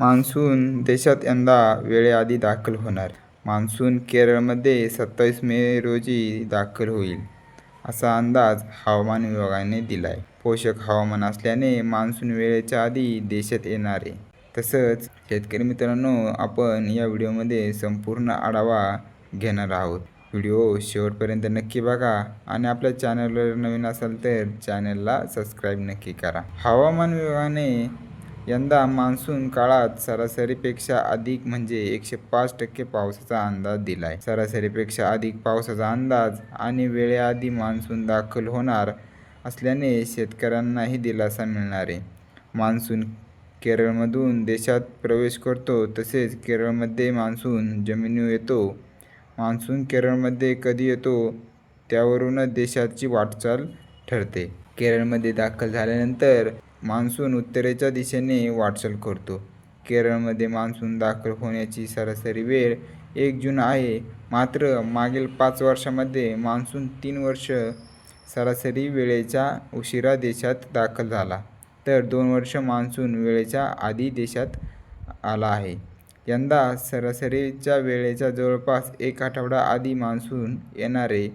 Monsoon देशात यंदा वेळेआधी दाखल होणार. मान्सून केरळमध्ये सत्तावीस मे रोजी दाखल होईल असा अंदाज हवामान विभागाने दिलाय. पोषक हवामान असल्याने मान्सून वेळेच्या आधी देशात येणार आहे. तसंच शेतकरी मित्रांनो आपण या व्हिडिओमध्ये संपूर्ण आढावा घेणार आहोत. व्हिडिओ शेवटपर्यंत नक्की बघा आणि आपल्या चॅनलवर नवीन असाल तर चॅनलला सबस्क्राईब नक्की करा. हवामान विभागाने यंदा मान्सून काळात सरासरीपेक्षा अधिक म्हणजे एकशे पाच टक्के पावसाचा अंदाज दिलाय. सरासरीपेक्षा अधिक पावसाचा अंदाज आणि वेळेआधी मान्सून दाखल होणार असल्याने शेतकऱ्यांनाही दिलासा मिळणार आहे. मान्सून केरळमधून देशात प्रवेश करतो तसेच केरळमध्ये मान्सून जमिनीवर येतो. मान्सून केरळमध्ये कधी येतो त्यावरूनच देशाची वाटचाल ठरते. केरळमध्ये दाखल झाल्यानंतर मान्सून उत्तरेच्या दिशेने वाटचाल करतो. केरळमध्ये मान्सून दाखल होण्याची सरासरी वेळ एक जून आहे. मात्र मागील पाच वर्षामध्ये मान्सून तीन वर्ष सरासरी वेळेच्या उशिरा देशात दाखल झाला तर दोन वर्ष मान्सून वेळेच्या आधी देशात आला आहे. यंदा सरासरीच्या वेळेच्या जवळपास एक आठवडा आधी मान्सून येणारे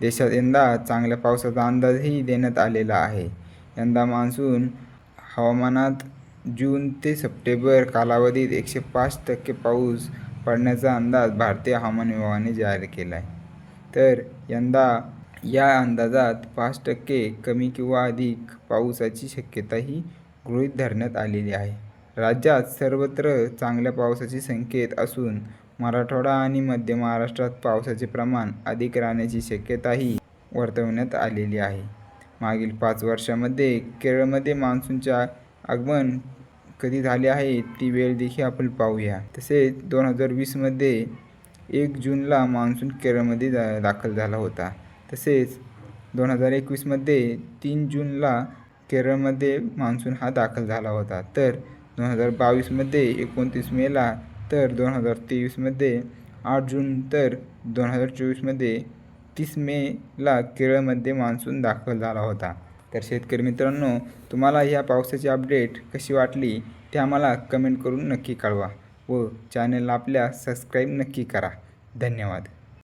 देशात यंदा चांगल्या पावसाचा अंदाजही देण्यात आलेला आहे. यंदा मान्सून हवामानात जून ते सप्टेंबर कालावधीत एकशे पाच टक्के पाऊस पडण्याचा अंदाज भारतीय हवामान विभागाने जाहीर केला आहे तर यंदा या अंदाजात पाच टक्के कमी किंवा अधिक पावसाची शक्यताही गृहीत धरण्यात आलेली आहे. राज्यात सर्वत्र चांगल्या पावसाचे संकेत असून मराठवाडा आणि मध्य महाराष्ट्रात पावसाचे प्रमाण अधिक राहण्याची शक्यताही वर्तवण्यात आलेली आहे. मागील पाच वर्षामध्ये केरळमध्ये मान्सूनचे आगमन कधी झाले आहे ती वेळ देखील आपण पाहूया. तसेच दोन हजार वीसमध्ये एक जूनला मान्सून केरळमध्ये दा दाखल झाला होता. तसेच दोन हजार एकवीसमध्ये तीन जूनला केरळमध्ये मान्सून हा दाखल झाला होता. तर दोन हजार बावीसमध्ये एकोणतीस मेला तर दोन हजार तेवीसमध्ये आठ जून तर दोन हजार चोवीसमध्ये तीस मेला केरळमध्ये मान्सून दाखल झाला होता. तर शेतकरी मित्रांनो तुम्हाला ह्या पावसाची अपडेट कशी वाटली ते आम्हाला कमेंट करून नक्की कळवा व चॅनलला आपल्या सबस्क्राईब नक्की करा. धन्यवाद.